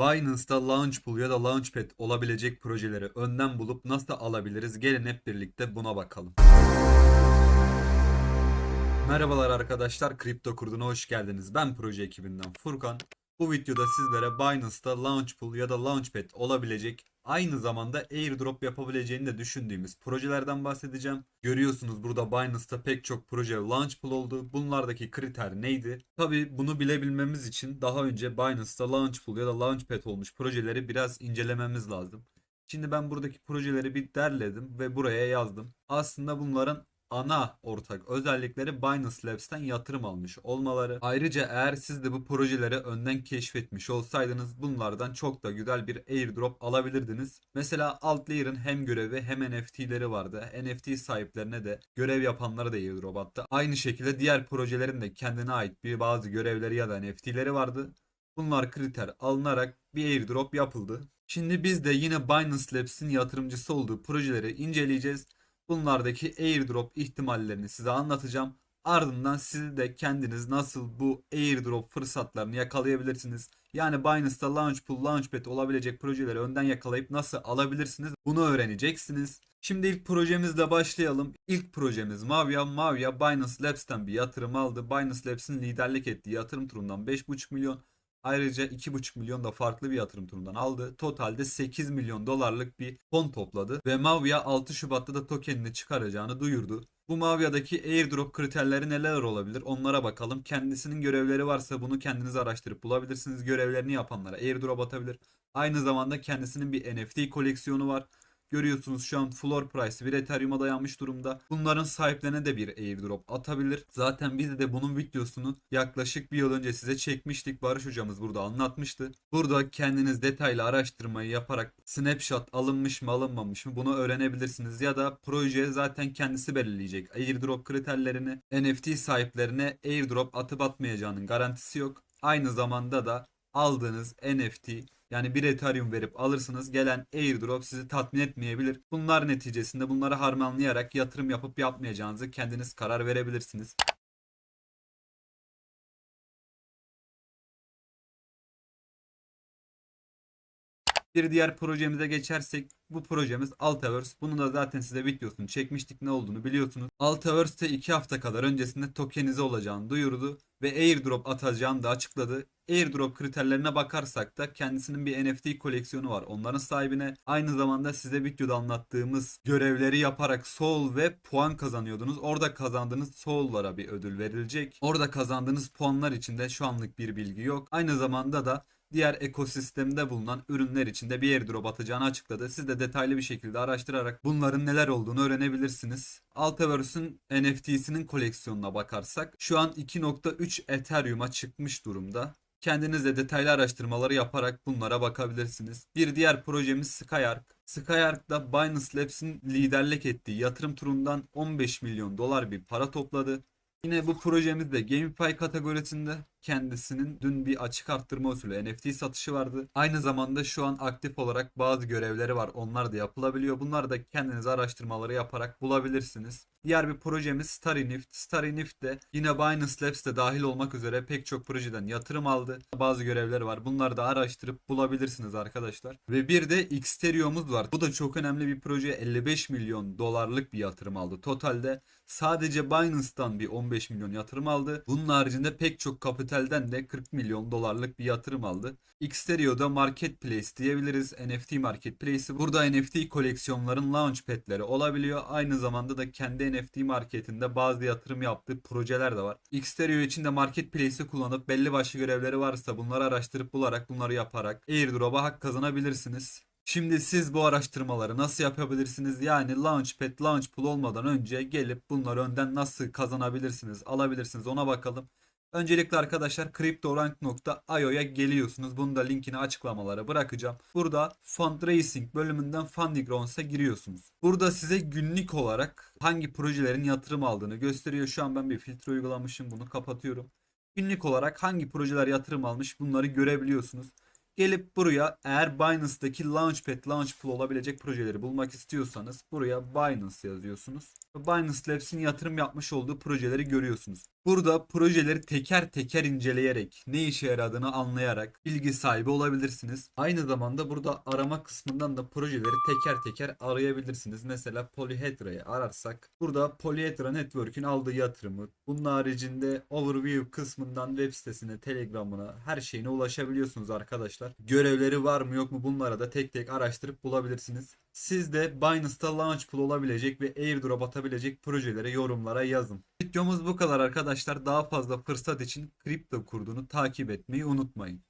Binance'da Launchpool ya da Launchpad olabilecek projeleri önden bulup nasıl alabiliriz? Gelin hep birlikte buna bakalım. Merhabalar arkadaşlar, Kripto Kurdu'na hoş geldiniz. Ben proje ekibinden Furkan. Bu videoda sizlere Binance'da Launchpool ya da Launchpad olabilecek aynı zamanda airdrop yapabileceğini de düşündüğümüz projelerden bahsedeceğim. Görüyorsunuz burada Binance'da pek çok proje Launchpool oldu. Bunlardaki kriter neydi? Tabi bunu bilebilmemiz için daha önce Binance'da Launchpool ya da Launchpad olmuş projeleri biraz incelememiz lazım. Şimdi ben buradaki projeleri bir derledim ve buraya yazdım. Aslında bunların ana ortak özellikleri Binance Labs'ten yatırım almış olmaları. Ayrıca eğer siz de bu projeleri önden keşfetmiş olsaydınız bunlardan çok da güzel bir airdrop alabilirdiniz. Mesela Altlayer'ın hem görevi hem NFT'leri vardı. NFT sahiplerine de görev yapanlara da airdrop attı. Aynı şekilde diğer projelerin de kendine ait bir bazı görevleri ya da NFT'leri vardı. Bunlar kriter alınarak bir airdrop yapıldı. Şimdi biz de yine Binance Labs'in yatırımcısı olduğu projeleri inceleyeceğiz. Bunlardaki airdrop ihtimallerini size anlatacağım. Ardından siz de kendiniz nasıl bu airdrop fırsatlarını yakalayabilirsiniz. Yani Binance'da Launchpool, Launchpad olabilecek projeleri önden yakalayıp nasıl alabilirsiniz bunu öğreneceksiniz. Şimdi ilk projemizle başlayalım. İlk projemiz Mavia. Mavia Binance Labs'ten bir yatırım aldı. Binance Labs'in liderlik ettiği yatırım turundan 5,5 milyon. Ayrıca 2,5 milyon da farklı bir yatırım turundan aldı. Totalde 8 milyon dolarlık bir fon topladı. Ve Mavia 6 Şubat'ta da tokenini çıkaracağını duyurdu. Bu Mavia'daki airdrop kriterleri neler olabilir onlara bakalım. Kendisinin görevleri varsa bunu kendiniz araştırıp bulabilirsiniz. Görevlerini yapanlara airdrop atabilir. Aynı zamanda kendisinin bir NFT koleksiyonu var. Görüyorsunuz şu an floor price bir Ethereum'a dayanmış durumda. Bunların sahiplerine de bir airdrop atabilir. Zaten biz de bunun videosunu yaklaşık bir yıl önce size çekmiştik. Barış hocamız burada anlatmıştı. Burada kendiniz detaylı araştırmayı yaparak snapshot alınmış mı alınmamış mı bunu öğrenebilirsiniz. Ya da proje zaten kendisi belirleyecek. Airdrop kriterlerini NFT sahiplerine airdrop atıp atmayacağının garantisi yok. Aynı zamanda da aldığınız NFT yani bir Ethereum verip alırsınız gelen airdrop sizi tatmin etmeyebilir. Bunlar neticesinde bunları harmanlayarak yatırım yapıp yapmayacağınızı kendiniz karar verebilirsiniz. Bir diğer projemize geçersek bu projemiz Altaverse. Bunu da zaten size videosunu çekmiştik ne olduğunu biliyorsunuz. Altaverse de 2 hafta kadar öncesinde tokenize olacağını duyurdu ve airdrop atacağını da açıkladı. Airdrop kriterlerine bakarsak da kendisinin bir NFT koleksiyonu var. Onların sahibine aynı zamanda size videoda anlattığımız görevleri yaparak soul ve puan kazanıyordunuz. Orada kazandığınız soul'lara bir ödül verilecek. Orada kazandığınız puanlar için de şu anlık bir bilgi yok. Aynı zamanda da diğer ekosistemde bulunan ürünler için de bir airdrop atacağını açıkladı. Siz de detaylı bir şekilde araştırarak bunların neler olduğunu öğrenebilirsiniz. Altaverse'ün NFT'sinin koleksiyonuna bakarsak şu an 2.3 Ethereum'a çıkmış durumda. Kendiniz de detaylı araştırmaları yaparak bunlara bakabilirsiniz. Bir diğer projemiz Skyark. Skyark'da Binance Labs'in liderlik ettiği yatırım turundan 15 milyon dolar bir para topladı. Yine bu projemiz de GameFi kategorisinde kendisinin dün bir açık arttırma usulü NFT satışı vardı. Aynı zamanda şu an aktif olarak bazı görevleri var. Onlar da yapılabiliyor. Bunları da kendiniz araştırmaları yaparak bulabilirsiniz. Diğer bir projemiz StarryNift. StarryNift de yine Binance Labs'te dahil olmak üzere pek çok projeden yatırım aldı. Bazı görevleri var. Bunları da araştırıp bulabilirsiniz arkadaşlar. Ve bir de Xterio'muz var. Bu da çok önemli bir proje. 55 milyon dolarlık bir yatırım aldı. Totalde sadece Binance'dan bir 15 milyon yatırım aldı. Bunun haricinde pek çok kapitalden de 40 milyon dolarlık bir yatırım aldı. Xterio'da marketplace diyebiliriz. NFT marketplace'i. Burada NFT koleksiyonların launchpad'leri olabiliyor. Aynı zamanda da kendi NFT marketinde bazı yatırım yaptığı projeler de var. Xterio için de marketplace'i kullanıp belli başlı görevleri varsa bunları araştırıp bularak bunları yaparak airdrop'a hak kazanabilirsiniz. Şimdi siz bu araştırmaları nasıl yapabilirsiniz? Yani Launchpad, Launchpool olmadan önce gelip bunları önden nasıl kazanabilirsiniz, alabilirsiniz ona bakalım. Öncelikle arkadaşlar CryptoRank.io'ya geliyorsunuz. Bunu da linkini açıklamalara bırakacağım. Burada Fundraising bölümünden Funding Rounds'a giriyorsunuz. Burada size günlük olarak hangi projelerin yatırım aldığını gösteriyor. Şu an ben bir filtre uygulamışım. Bunu kapatıyorum. Günlük olarak hangi projeler yatırım almış bunları görebiliyorsunuz. Gelip buraya eğer Binance'daki Launchpad, Launchpool olabilecek projeleri bulmak istiyorsanız buraya Binance yazıyorsunuz. Binance Labs'in yatırım yapmış olduğu projeleri görüyorsunuz. Burada projeleri teker teker inceleyerek, ne işe yaradığını anlayarak bilgi sahibi olabilirsiniz. Aynı zamanda burada arama kısmından da projeleri teker teker arayabilirsiniz. Mesela Polyhedra'yı ararsak burada Polyhedra Network'ün aldığı yatırımı, bunun haricinde Overview kısmından web sitesine, Telegram'ına, her şeyine ulaşabiliyorsunuz arkadaşlar. Görevleri var mı yok mu bunlara da tek tek araştırıp bulabilirsiniz. Siz de Binance'da Launchpool olabilecek ve airdrop atabilecek projelere yorumlara yazın. Videomuz bu kadar arkadaşlar. Daha fazla fırsat için kripto kurduğunu takip etmeyi unutmayın.